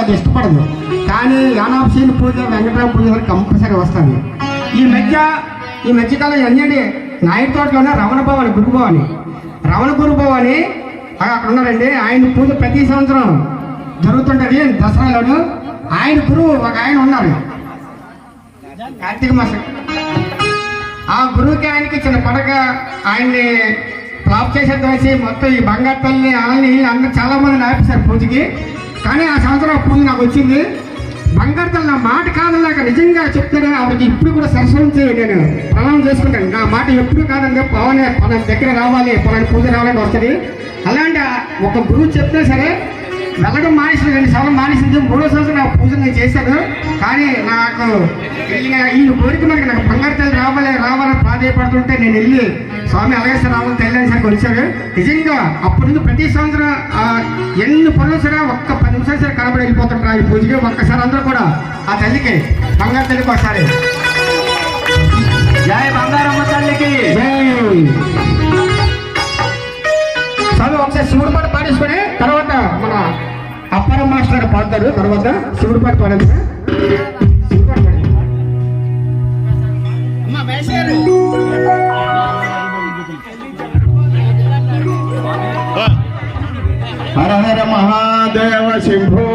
అది ఇష్టపడదు. కానీ యానాంశీని పూజ వెంకటరామ పూజ వరకు కంపల్సరీ వస్తుంది ఈ మధ్య ఈ మధ్యకాలం ఎన్నండి నాయుడు తోటలోనే రమణ భవని గురుభవని రమణ గురుభవని అక్కడ ఉన్నారండి. ఆయన పూజ ప్రతి సంవత్సరం జరుగుతుంటది దసరాలోను. ఆయన గురువు ఒక ఆయన ఉన్నారు. కార్తీక మాసం. ఆ గురువుకి ఆయనకి చిన్న పడక ఆయన్ని ఫ్లాప్ చేసేది వేసి మొత్తం ఈ బంగారు తల్లి వాళ్ళని అందరూ చాలా మంది నాపేశారు పూజకి. కానీ ఆ సంవత్సరం ఆ పూజ నాకు వచ్చింది. బంగారు తల్లి నా మాట కాదన్నాక నిజంగా చెప్తాను ఆవిడకి ఇప్పుడు కూడా సరస్వరించి నేను. ప్రణామం చేసుకుంటాను. నా మాట ఎప్పుడు కాదంటే పవనే మన దగ్గర రావాలి పలాని పూజ రావాలని వస్తుంది. అలాంటి ఒక గురువు చెప్తే సరే వెళ్ళడం మానేసిన రెండు సార్లు మానేసింది మూడో సంవత్సరం నా పూజ నేను చేశాను. కానీ నాకు ఈయన కోరిక మనకి నాకు బంగారు తల్లి రావాలి రావాలని ప్రాధాయపడుతుంటే నేను వెళ్ళి స్వామి అలాగే సార్ రావాలి తల్లి అని సార్ వచ్చాను. నిజంగా అప్పటి నుంచి ప్రతి సంవత్సరం ఎన్ని పనులు సరే ఒక్క పది నిమిషాలు సరే కనబడి వెళ్ళిపోతుంటారు ఈ పూజకి ఒక్కసారి అందరూ కూడా ఆ తల్లికి బంగారు తల్లికి ఒకసారి. జై బంగారమ్మ తల్లికి. చదువు ఒకసారి శివుడు పాట పాడేసుకొని తర్వాత మన అప్పారం మాస్టర్ పాడతారు. తర్వాత శివుడు పాట పాడేది శివుడు పాట పాడండి. హర హర మహాదేవ శంభో